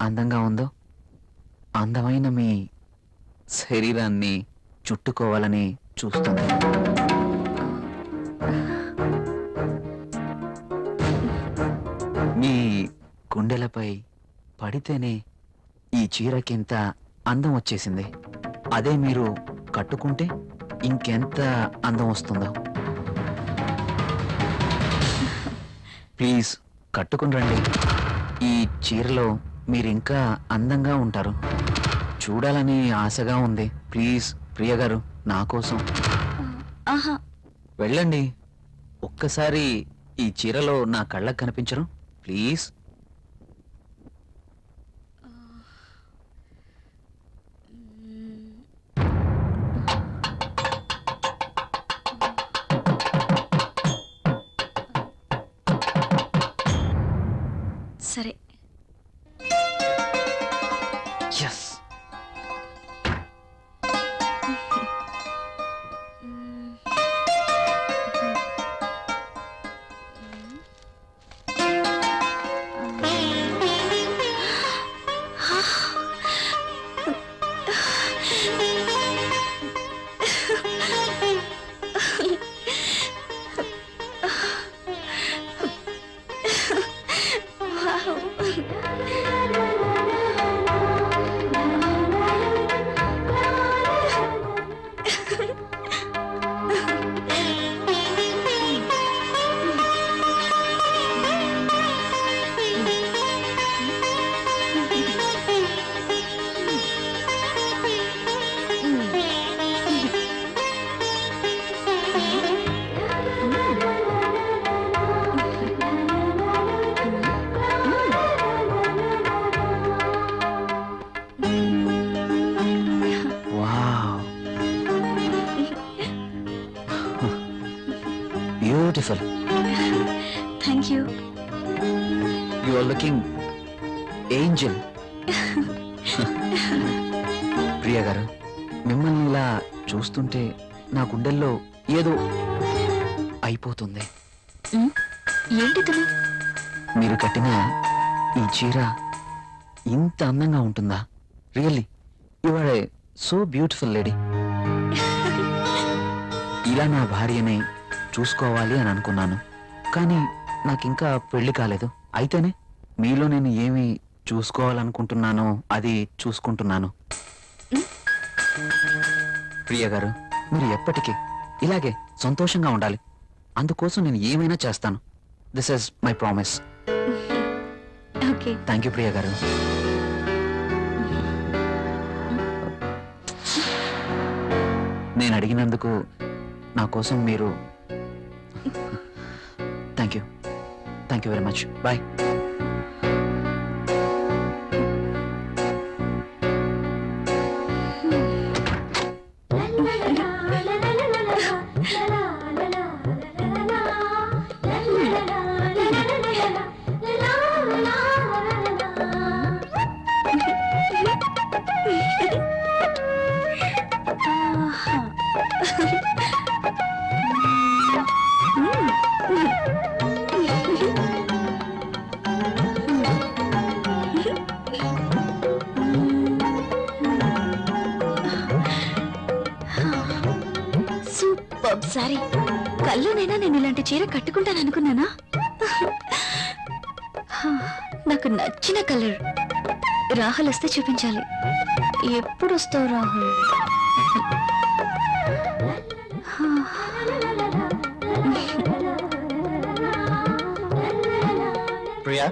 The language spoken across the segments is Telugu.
అందంగా ఉందో? అందమైన మీ శరీరాన్ని చుట్టుకోవాలని చూస్తుంది. మీ గుండెలపై పడితేనే ఈ చీరకింత అందం వచ్చేసింది. అదే మీరు కట్టుకుంటే ఇంకెంత అందం వస్తుందో? ప్లీజ్ కట్టుకుని రండి. ఈ చీరలో మీరు ఇంకా అందంగా ఉంటారు. చూడాలని ఆశగా ఉంది. ప్లీజ్ ప్రియ గారు నా కోసం. ఆహా. వెళ్ళండి. ఒక్కసారి ఈ చీరలో నా కళ్ళకు కనిపించరు. ప్లీజ్. సరే. Beautiful thank you you are looking angel Priya గారు మిమ్మల్ని ఇలా చూస్తుంటే నా గుండెల్లో ఏదో అయిపోతుంది. ఏంటి తను? మీరు కట్టిన ఈ చీర ఇంత అందంగా ఉంటుందా? Really a so beautiful lady ఇలా నా భార్యని చూసుకోవాలి అని అనుకున్నాను. కానీ నాకు ఇంకా పెళ్ళి కాలేదు. అయితేనే మీలో నేను ఏమి చూసుకోవాలనుకుంటున్నానో అది చూసుకుంటున్నాను. ప్రియ గారు మీరు ఎప్పటికీ ఇలాగే సంతోషంగా ఉండాలి. అందుకోసం నేను ఏమైనా చేస్తాను. This is my promise thank you Priya గారు. నేను అడిగినందుకు నా కోసం మీరు thank you thank you very much bye super sorry కళ్ళునైనా నేను ఇలాంటి చీర కట్టుకుంటాను అనుకున్నానా? నాకు నచ్చిన కలర్ రాహుల్ వస్తే చూపించాలి. ఎప్పుడు వస్తావు రాహుల్? ప్రియా?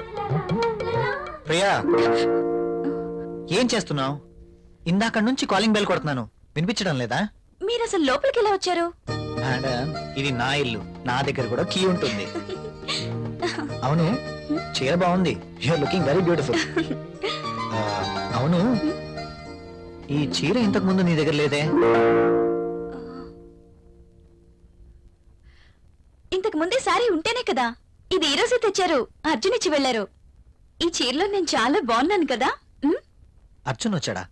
ప్రియా? ఏం చేస్తున్నావు? ఇందాక నుంచి కాలింగ్ బెల్ కొడుతున్నాను. వినిపించడం లేదా? మీరు అసలు లోపలికి ఎలా వచ్చారు? మేడం ఇది నా ఇల్లు. నా దగ్గర కూడా కీ ఉంటుంది. అవును చీర బాగుంది. యూఆర్ లుకింగ్ వెరీ బ్యూటిఫుల్ అవును. ఈ చీర ఇంతకు ముందు నీ దగ్గర లేదే? ఇంతకు ముందే సారీ ఉంటేనే కదా. ఇది ఈ రోజే తెచ్చారు. అర్జున్ ఇచ్చి వెళ్ళారు ఈ చీరలో నేను చాలా బాగున్నాను కదా. అర్జున్ వచ్చాడా.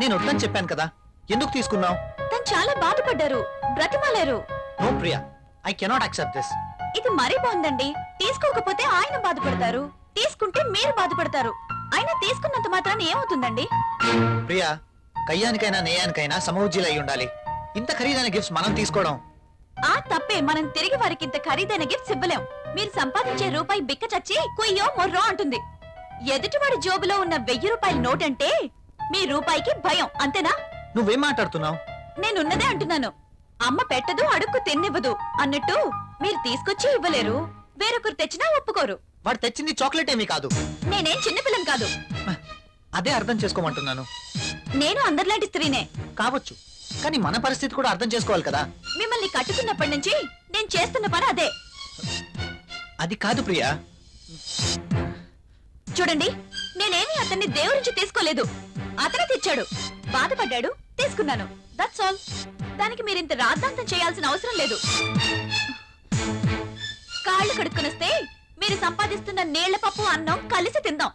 నేను వద్దని చెప్పాను కదా. ఎందుకు తీసుకున్నావు? తను చాలా బాధపడ్డారు బ్రతిమాలారు. No Priya I cannot accept this. ఇది మరీ బాగుందండి. తీసుకోకపోతే ఆయన బాధపడతారు తీసుకుంటే మీరు బాధపడతారు. ఆయన తీసుకున్నంత మాత్రాన ఏమవుతుందండి? ప్రియా కయ్యానికైనా నేయానికైనా సమౌజ్జీలు అయి ఉండాలి. ఇంత ఖరీదైన గిఫ్ట్స్ మనం తీసుకోవడం. ఆ తప్పే మనం తిరిగి వారికి ఇంత ఖరీదైన గిఫ్ట్స్ ఇవ్వలేం. మీరు సంపాదించే రూపాయి బిక్క చచ్చి కుయ్యో మొర్రో అంటుంది. ఎదుటివాడి జోబులో ఉన్న వెయ్యి రూపాయల నోట్ అంటే మీ రూపాయికి భయం అంతేనా? నువ్వేం మాట్లాడుతున్నావు? నేనున్నదే అంటున్నాను. అమ్మ పెట్టదు అడుక్కు తిన్నివ్వదు. అన్నట్టు మీరు తీసుకొచ్చి ఇవ్వలేరు. వేరొకరు తెచ్చినా ఒప్పుకోరు. వాడు తెచ్చింది చాక్లెట్ ఏమీ కాదు. నేనేం చిన్నపిల్లని కాదు. అదే అర్థం చేసుకోమంటున్నాను. నేను అందరిలాంటి స్త్రీనే. కావచ్చు. కానీ మన పరిస్థితి కూడా అర్థం చేసుకోవాలి కదా. మిమ్మల్ని కట్టుకున్నప్పటి నుంచి నేను చేస్తున్న పని అదే. అది కాదు ప్రియా. చూడండి నేనేమి అతన్ని దేవురించి తీసుకోలేదు. అతనే తెచ్చాడు. బాధపడ్డాడు తీసుకున్నాను. దట్స్ ఆల్ దానికి మీరు ఇంత రాద్ధాంతం చేయాల్సిన అవసరం లేదు. కాళ్ళు కడుక్కునొస్తే మీరు సంపాదిస్తున్న నీళ్ళ పప్పు అన్నం కలిసి తిందాం.